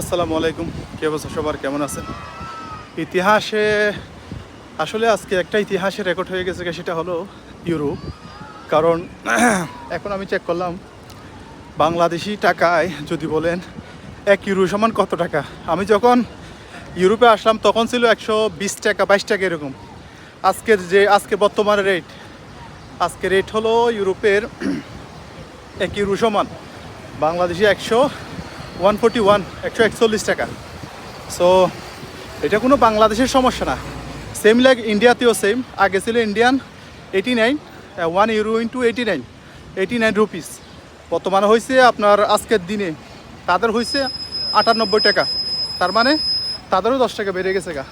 আসসালামু আলাইকুম। কে অবস্থা সবার? কেমন আছেন? ইতিহাসে, আসলে আজকে একটা ইতিহাসে রেকর্ড হয়ে গেছে সেটা হলো ইউরোপ। কারণ এখন আমি চেক করলাম, বাংলাদেশি টাকায় যদি বলেন এক ইউরো সমান কত টাকা? আমি যখন ইউরোপে আসলাম তখন ছিল একশো বিশ টাকা, বাইশ টাকা এরকম। আজকের যে, আজকে বর্তমানে রেট আজকে রেট হলো ইউরোপের এক ইউরো সমান। বাংলাদেশি একশো ওয়ান ফোর্টি ওয়ান, একশো একচল্লিশ টাকা। সো এটা কোনো বাংলাদেশের সমস্যা না। সেম লাইক ইন্ডিয়াতেও সেম আগে ছিল Indian eighty nine one euro into eighty nine eighty nine rupees বর্তমানে হয়েছে আপনার আজকের দিনে, তাদের হয়েছে আটানব্বই টাকা। তার মানে তাদেরও দশ টাকা বেড়ে গেছে গা।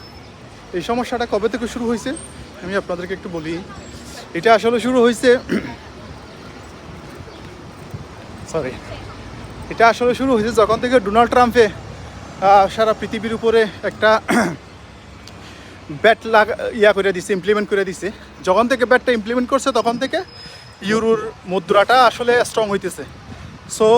এই সমস্যাটা কবে থেকে শুরু হয়েছে আমি আপনাদেরকে একটু বলি। এটা আসলে শুরু হয়েছে সরি এটা আসলে শুরু হয়েছে যখন থেকে ডোনাল্ড ট্রাম্পে সারা পৃথিবীর উপরে একটা ব্যাট লাগা, ইয়া করে দিছে ইমপ্লিমেন্ট করে দিছে। যখন থেকে ব্যাটটা ইমপ্লিমেন্ট করছে, তখন থেকে ইউরোর মুদ্রাটা আসলে স্ট্রং হইতেছে। সো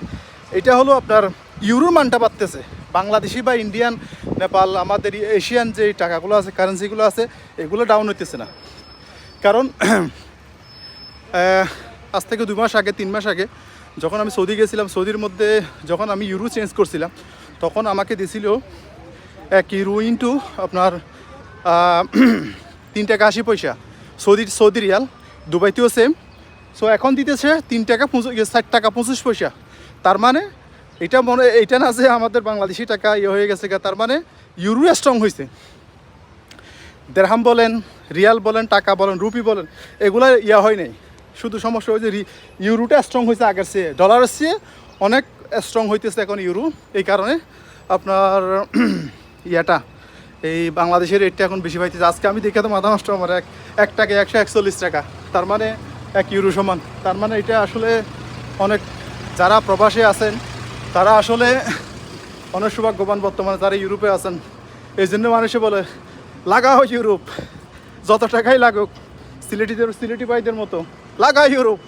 এটা হলো আপনার ইউরোর মানটা বাড়তেছে। বাংলাদেশি বা ইন্ডিয়ান নেপাল আমাদের এশিয়ান যে টাকাগুলো আছে কারেন্সিগুলো আছে, এগুলো ডাউন হইতেছে না। কারণ আজ থেকে দুই মাস আগে, তিন মাস আগে যখন আমি সৌদি গেছিলাম, সৌদির মধ্যে যখন আমি ইউরো চেঞ্জ করছিলাম, তখন আমাকে দিছিল এক ইউরো ইন্টু আপনার তিন টাকা আশি পয়সা। সৌদি সৌদি রিয়াল, দুবাইতেও সেম সো এখন দিতেছে তিন টাকা ষাট টাকা পঁচিশ পয়সা। তার মানে এটা মনে, এটা না যে আমাদের বাংলাদেশি টাকা ইয়ে হয়ে গেছে তার মানে ইউরো স্ট্রং হয়েছে দেড়হাম বলেন, রিয়াল বলেন, টাকা বলেন, রুপি বলেন, এগুলো ইয়া হয় নাই। শুধু সমস্যা হয়েছে ইউরোটা স্ট্রং হয়েছে আগের চেয়ে। ডলারের চেয়ে অনেক স্ট্রং হইতেছে এখন ইউরো। এই কারণে আপনার ইয়াটা, এই বাংলাদেশের রেটটা এখন বেশি পাইতেছে। আজকে আমি দেখে তো মাথা নষ্ট আমার এক এক টাকা একশো একচল্লিশ টাকা। তার মানে এক ইউরো সমান। তার মানে এটা আসলে অনেক যারা প্রবাসে আছেন, তারা আসলে অনেক সৌভাগ্যবান বর্তমানে যারা ইউরোপে আছেন। এই জন্য মানুষে বলে লাগাও ইউরোপ। যত টাকাই লাগুক, সিলেটিদের সিলেটি ভাইদের মতো। লাগা ইউরোপ